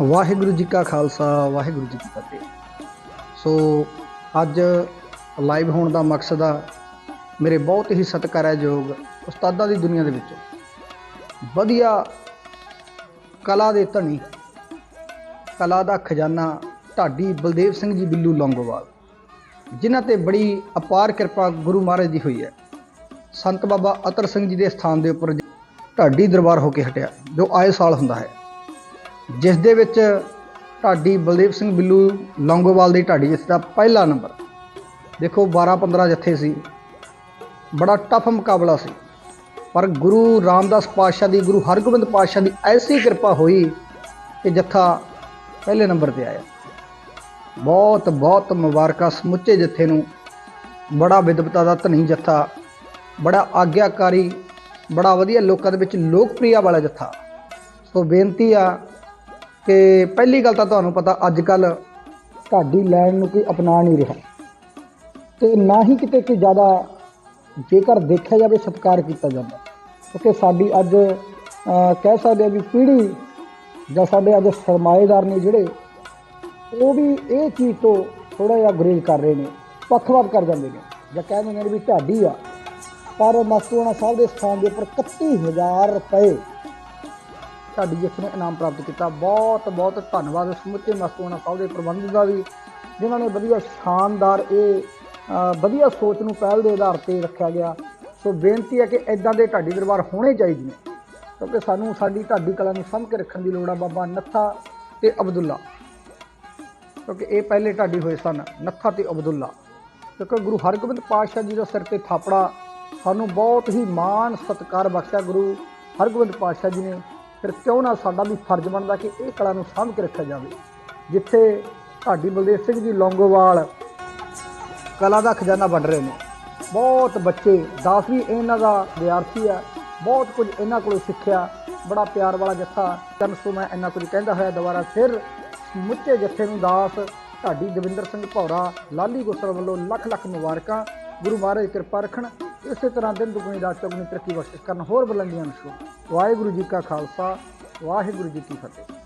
ਵਾਹਿਗੁਰੂ ਜੀ ਕਾ ਖਾਲਸਾ, ਵਾਹਿਗੁਰੂ ਜੀ ਕੀ ਫਤਿਹ। ਸੋ ਅੱਜ ਲਾਈਵ ਹੋਣ ਦਾ ਮਕਸਦ ਆ ਮੇਰੇ ਬਹੁਤ ਹੀ ਸਤਿਕਾਰਯੋਗ ਉਸਤਾਦਾਂ ਦੀ ਦੁਨੀਆ ਦੇ ਵਿੱਚ। ਵਧੀਆ ਕਲਾ ਦੇ ਧਨੀ, ਕਲਾ ਦਾ ਖਜ਼ਾਨਾ ਢਾਡੀ ਬਲਦੇਵ ਸਿੰਘ ਜੀ ਬਿੱਲੂ ਲੌਂਗੋਵਾਲ, ਜਿਨ੍ਹਾਂ ਤੇ ਬੜੀ ਅਪਾਰ ਕਿਰਪਾ ਗੁਰੂ ਮਹਾਰਾਜ ਦੀ ਹੋਈ ਹੈ। ਸੰਤ ਬਾਬਾ ਅਤਰ ਸਿੰਘ ਜੀ ਦੇ ਸਥਾਨ ਦੇ ਉੱਪਰ ਢਾਡੀ ਦਰਬਾਰ ਹੋ ਕੇ ਹਟਿਆ, ਜੋ ਆਏ ਸਾਲ ਹੁੰਦਾ ਹੈ। ਜਿਸ ਦੇ ਵਿੱਚ ਢਾਡੀ ਬਲਦੇਵ ਸਿੰਘ ਬਿੱਲੂ ਲੌਂਗੋਵਾਲ ਦੀ ਢਾਡੀ ਜਿਸ ਦਾ ਪਹਿਲਾ ਨੰਬਰ। ਦੇਖੋ 12 15 ਜੱਥੇ ਸੀ। ਬੜਾ ਟਫ ਮੁਕਾਬਲਾ ਸੀ। ਪਰ ਗੁਰੂ ਰਾਮਦਾਸ ਪਾਤਸ਼ਾਹ ਦੀ, ਗੁਰੂ ਹਰਗੋਬਿੰਦ ਪਾਤਸ਼ਾਹ ਦੀ ਐਸੀ ਕਿਰਪਾ ਹੋਈ ਕਿ ਜੱਥਾ ਪਹਿਲੇ ਨੰਬਰ ਤੇ ਆਇਆ। ਬਹੁਤ ਬਹੁਤ ਮੁਬਾਰਕਾਂ ਸਮੁੱਚੇ ਜੱਥੇ ਨੂੰ। ਬੜਾ ਵਿਦਵਤਾ ਦਾ ਧਨੀ ਜੱਥਾ। ਬੜਾ ਆਗਿਆਕਾਰੀ, ਬੜਾ ਵਧੀਆ ਲੋਕਾਂ ਦੇ ਵਿੱਚ ਲੋਕਪ੍ਰਿਯਤਾ ਵਾਲਾ ਜੱਥਾ। ਸੋ ਬੇਨਤੀ ਆ ਕਿ ਪਹਿਲੀ ਗੱਲ ਤਾਂ ਤੁਹਾਨੂੰ ਪਤਾ ਅੱਜ ਕੱਲ ਢਾਡੀ ਲੈਣ ਨੂੰ ਕੋਈ ਅਪਣਾ ਨਹੀਂ ਰਿਹਾ। ਤੇ ਨਾ ਹੀ ਕਿਤੇ ਕੋਈ ਜ਼ਿਆਦਾ ਜੇਕਰ ਦੇਖਿਆ ਜਾਵੇ ਸਤਿਕਾਰ ਕੀਤਾ ਜਾਂਦਾ। ਕਿਉਂਕਿ ਸਾਡੀ ਅੱਜ ਕਹਿ ਸਕਦੇ ਆ ਵੀ ਪੀੜ੍ਹੀ ਜਾਂ ਸਾਡੇ ਅੱਜ ਸਰਮਾਏਦਾਰ ਨੇ ਜਿਹੜੇ, ਉਹ ਵੀ ਇਹ ਚੀਜ਼ ਤੋਂ ਥੋੜਾ ਜਿਹਾ ਗੁਰੇਜ਼ ਕਰ ਰਹੇ ਨੇ ਪੱਖਪਾਤ ਕਰ ਜਾਂਦੇ ਨੇ। ਜਾਂ ਕਹਿੰਦੇ ਨੇ ਵੀ ਢਾਡੀ ਆ, ਪਰ ਮਸਤੂਆਣਾ ਸਾਹਿਬ ਦੇ ਸਥਾਨ ਦੇ ਉੱਪਰ 31000 ਰੁਪਏ ਢਾਡੀ ਜਿਸ ਨੇ ਇਨਾਮ ਪ੍ਰਾਪਤ ਕੀਤਾ, ਬਹੁਤ ਬਹੁਤ ਧੰਨਵਾਦ ਸਮੁੱਚੇ ਮਸਤੂਆਣਾ ਸਾਹਿਬ ਦੇ ਪ੍ਰਬੰਧ ਦਾ ਵੀ, ਜਿਨ੍ਹਾਂ ਨੇ ਵਧੀਆ ਸ਼ਾਨਦਾਰ ਇਹ ਵਧੀਆ ਸੋਚ ਨੂੰ ਪਹਿਲ ਦੇ ਆਧਾਰ ਤੇ ਰੱਖਿਆ ਗਿਆ। ਸੋ ਬੇਨਤੀ ਹੈ ਕਿ ਇਦਾਂ ਦੇ ਢਾਡੀ ਦਰਬਾਰ ਹੋਣੇ ਚਾਹੀਦੇ ਨੇ, ਕਿਉਂਕਿ ਸਾਨੂੰ ਸਾਡੀ ਢਾਡੀ ਕਲਾ ਨੂੰ ਸਾਂਭ ਕੇ ਰੱਖਣ ਦੀ ਲੋੜ ਆ ਬਾਬਾ ਨੱਥਾ ਤੇ ਅਬਦੁੱਲਾ। ਕਿਉਂਕਿ ਇਹ ਪਹਿਲੇ ਢਾਡੀ ਹੋਏ ਸਨ, ਨੱਥਾ ਤੇ ਅਬਦੁੱਲਾ। ਕਿਉਂਕਿ ਗੁਰੂ ਹਰਗੋਬਿੰਦ ਪਾਤਸ਼ਾਹ ਜੀ ਦਾ ਸਿਰ ਤੇ ਥਾਪੜਾ ਸਾਨੂੰ ਬਹੁਤ ਹੀ ਮਾਣ ਸਤਿਕਾਰ ਬਖਸ਼ਿਆ ਗੁਰੂ ਹਰਗੋਬਿੰਦ ਪਾਤਸ਼ਾਹ ਜੀ ਨੇ। ਫਿਰ ਕਿਉਂ ਨਾ ਸਾਡਾ ਵੀ ਫਰਜ਼ ਬਣਦਾ ਕਿ ਇਹ ਕਲਾ ਨੂੰ ਸਾਂਭ ਕੇ ਰੱਖਿਆ ਜਾਵੇ। ਜਿੱਥੇ ਢਾਡੀ ਬਲਦੇਵ ਸਿੰਘ ਜੀ ਲੌਂਗੋਵਾਲ ਕਲਾ ਦਾ ਖਜ਼ਾਨਾ ਵੰਡ ਰਹੇ ਨੇ। ਬਹੁਤ ਬੱਚੇ, ਦਾਸ ਵੀ ਇਹਨਾਂ ਦਾ ਵਿਦਿਆਰਥੀ ਆ, ਬਹੁਤ ਕੁਝ ਇਹਨਾਂ ਕੋਲੋਂ ਸਿੱਖਿਆ। ਬੜਾ ਪਿਆਰ ਵਾਲਾ ਜੱਥਾ ਕਰਨ ਸੋ ਮੈਂ ਇੰਨਾ ਕੁਝ ਕਹਿੰਦਾ ਹੋਇਆ ਦੁਬਾਰਾ ਫਿਰ ਸਮੁੱਚੇ ਜੱਥੇ ਨੂੰ ਦਾਸ ਢਾਡੀ ਦਵਿੰਦਰ ਸਿੰਘ ਭੌਰਾ, ਲਾਲੀ ਗੋਸਲ ਵੱਲੋਂ ਲੱਖ ਲੱਖ ਮੁਬਾਰਕਾਂ। ਗੁਰੂ ਮਹਾਰਾਜ ਕਿਰਪਾ ਰੱਖਣ। ਇਸੇ ਤਰ੍ਹਾਂ ਦਿਨ ਦੁਗਣੀ ਰਾਤ ਚੌਗੁਣੀ ਤਰੱਕੀ ਬਖਸ਼ਿਸ਼ ਕਰਨ ਹੋਰ ਬੁਲੰਦੀਆਂ ਨੂੰ ਛੂ ਵਾਹਿਗੁਰੂ ਜੀ ਕਾ ਖਾਲਸਾ, ਵਾਹਿਗੁਰੂ ਜੀ ਕੀ ਫਤਿਹ।